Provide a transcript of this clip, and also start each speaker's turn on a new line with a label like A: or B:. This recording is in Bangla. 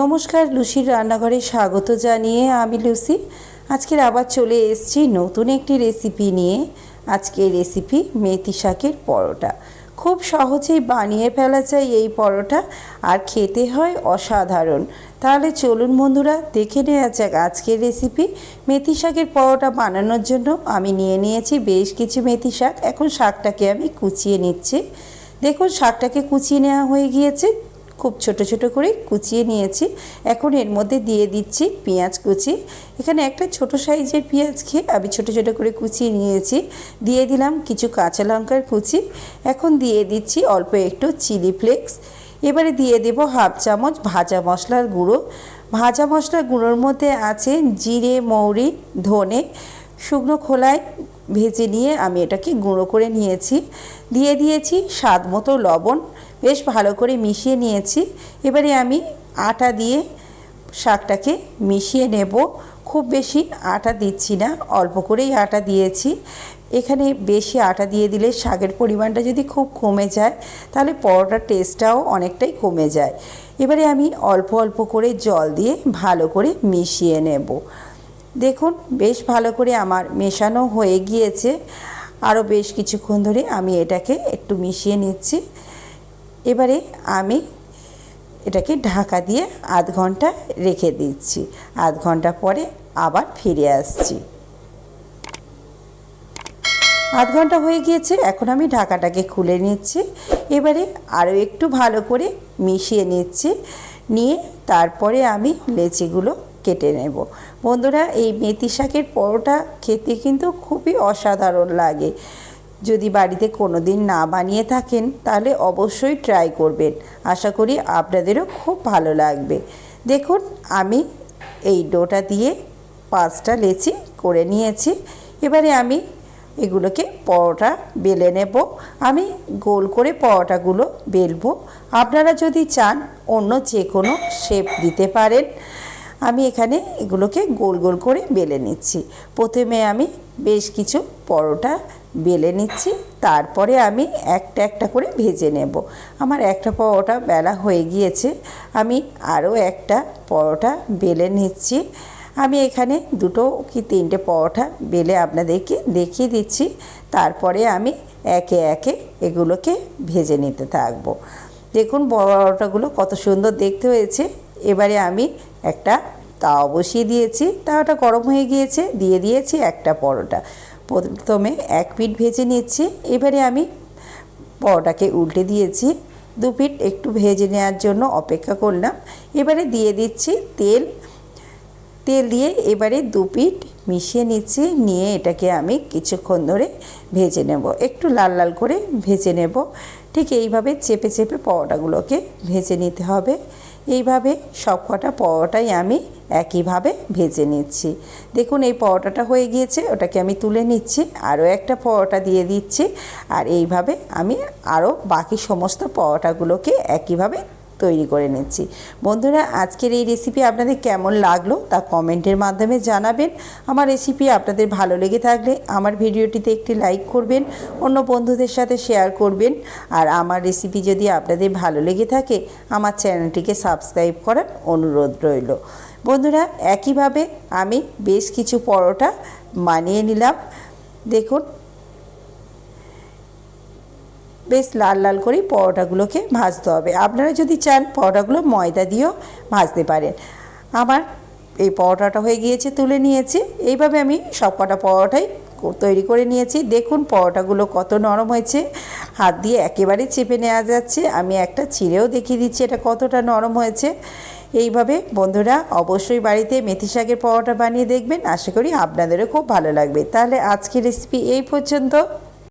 A: নমস্কার, লুসির রান্নাঘরে স্বাগত জানিয়ে আমি লুসি। আজকের আবার চলে এসেছি নতুন একটি রেসিপি নিয়ে। আজকের রেসিপি মেথি শাকের পরোটা। খুব সহজেই বানিয়ে ফেলা যায় এই পরোটা, আর খেতে হয় অসাধারণ। তাহলে চলুন বন্ধুরা, দেখে নেওয়া যাক আজকের রেসিপি মেথি শাকের পরোটা বানানোর জন্য আমি নিয়ে নিয়েছি বেশ কিছু মেথি শাক। এখন শাকটাকে আমি কুচিয়ে নিচ্ছি। দেখুন, শাকটাকে কুচিয়ে নেওয়া হয়ে গিয়েছে। খুব ছোট ছোট করে কুচিয়ে নিয়েছি। এখন এর মধ্যে দিয়ে দিচ্ছি পেঁয়াজ কুচি। এখানে একটা ছোট সাইজের পেঁয়াজ খেয়ে আমি ছোট ছোট করে কুচিয়ে নিয়েছি। দিয়ে দিলাম কিছু কাঁচা লঙ্কার কুচি। এখন দিয়ে দিচ্ছি অল্প একটু চিলি ফ্লেক্স। এবারে দিয়ে দেব হাফ চামচ ভাজা মশলার গুঁড়ো। ভাজা মশলার গুঁড়োর মধ্যে আছে জিরে, মৌরি, ধনে। শুকনো খোলায় ভেজে নিয়ে আমি এটাকে গুঁড়ো করে নিয়েছি। দিয়ে দিয়েছি স্বাদ মতো লবণ। বেশ ভালো করে মিশিয়ে নিয়েছি। এবারে আমি আটা দিয়ে শাকটাকে মিশিয়ে নেব। খুব বেশি আটা দিচ্ছি না, অল্প করেই আটা দিয়েছি। এখানে বেশি আটা দিয়ে দিলে শাকের পরিমাণটা যদি খুব কমে যায়, তাহলে পরোটার টেস্টটাও অনেকটাই কমে যায়। এবারে আমি অল্প অল্প করে জল দিয়ে ভালো করে মিশিয়ে নেব। দেখুন, বেশ ভালো করে আমার মেশানো হয়ে গিয়েছে। আরও বেশ কিছুক্ষণ ধরে আমি এটাকে একটু মিশিয়ে নিচ্ছি। এবারে আমি এটাকে ঢাকা দিয়ে আধ ঘণ্টা রেখে দিচ্ছি। আধ ঘণ্টা পরে আবার ফিরে আসছি। আধ ঘণ্টা হয়ে গিয়েছে, এখন আমি ঢাকাটাকে খুলে নিচ্ছি। এবারে আরও একটু ভালো করে মিশিয়ে নিচ্ছি। নিয়ে তারপরে আমি লেচিগুলো কেটে নেব। বন্ধুরা, এই মেথি শাকের পরোটা খেতে কিন্তু খুবই অসাধারণ লাগে। যদি বাড়িতে কোনো দিন না বানিয়ে থাকেন, তাহলে অবশ্যই ট্রাই করবেন। আশা করি আপনাদেরও খুব ভালো লাগবে। দেখুন, আমি এই ডোটা দিয়ে পাঁচটা লেচি করে নিয়েছি। এবারে আমি এগুলোকে পরোটা বেলে নেব। আমি গোল করে পরোটাগুলো বেলবো। আপনারা যদি চান, অন্য যে কোনো শেপ দিতে পারেন। আমি এখানে এগুলোকে গোল গোল করে বেলে নিচ্ছি। প্রথমে আমি বেশ কিছু পরোটা বেলে নিচ্ছি, তারপরে আমি একটা একটা করে ভেজে নেব। আমার একটা পরোটা বেলা হয়ে গিয়েছে, আমি আরও একটা পরোটা বেলে নিচ্ছি। আমি এখানে দুটো কি তিনটে পরোটা বেলে আপনাদেরকে দেখিয়ে দিচ্ছি, তারপরে আমি একে একে এগুলোকে ভেজে নিতে থাকব। দেখুন পরোটাগুলো কত সুন্দর দেখতে হয়েছে। এবারে আমি একটা তাওয়া বসিয়ে দিয়েছি, তাওয়াটা গরম হয়ে গিয়েছে, দিয়ে দিয়েছি একটা পরোটা। প্রথমে এক পিঠ ভেজে নিচ্ছি, এবারে আমি পরোটাকে উল্টে দিয়েছি, দু পিঠ একটু ভেজে নেওয়ার জন্য অপেক্ষা করলাম। এবারে দিয়ে দিচ্ছি তেল তেল দিয়ে এবারে দু পিঠ মিশিয়ে নিচ্ছি, নিয়ে এটাকে আমি কিছুক্ষণ ধরে ভেজে নেব। একটু লাল লাল করে ভেজে নেব। ঠিক এইভাবে চেপে চেপে পরোটাগুলোকে ভেজে নিতে হবে। এইভাবে সব কটা পরোটাই আমি একইভাবে ভেজে নিচ্ছি। দেখুন, এই পরোটাটা হয়ে গিয়েছে, ওটাকে আমি তুলে নিচ্ছি, আরও একটা পরোটা দিয়ে দিচ্ছি, আর এইভাবে আমি আরও বাকি সমস্ত পরোটাগুলোকে একইভাবে তৈরি করে নিচ্ছি। বন্ধুরা, আজকের এই রেসিপি আপনাদের কেমন লাগল তা কমেন্টের মাধ্যমে জানাবেন। আমার রেসিপি আপনাদের ভালো লেগে থাকলে আমার ভিডিওটিতে একটি লাইক করবেন, অন্য বন্ধুদের সাথে শেয়ার করবেন। আর আমার রেসিপি যদি আপনাদের ভালো লেগে থাকে, আমার চ্যানেলটিকে সাবস্ক্রাইব করার অনুরোধ রইল। বন্ধুরা, একইভাবে আমি বেশ কিছু পরোটা মানিয়ে নিলাম। দেখুন বেশ লাল লাল করে পরোটাগুলোকে ভাজতে হবে। আপনারা যদি চান পরোটাগুলো ময়দা দিয়েও ভাজতে পারেন। আমার এই পরোটাটা হয়ে গিয়েছে, তুলে নিয়েছি। এইভাবে আমি সব কটা পরোটাই তৈরি করে নিয়েছি। দেখুন পরোটাগুলো কত নরম হয়েছে। হাত দিয়ে একেবারে চেপে নেওয়া যাচ্ছে। আমি একটা ছিঁড়েও দেখিয়ে দিচ্ছি এটা কতটা নরম হয়েছে। এইভাবে বন্ধুরা অবশ্যই বাড়িতে মেথি শাকের পরোটা বানিয়ে দেখবেন। আশা করি আপনাদেরও খুব ভালো লাগবে। তাহলে আজকের রেসিপি এই পর্যন্ত।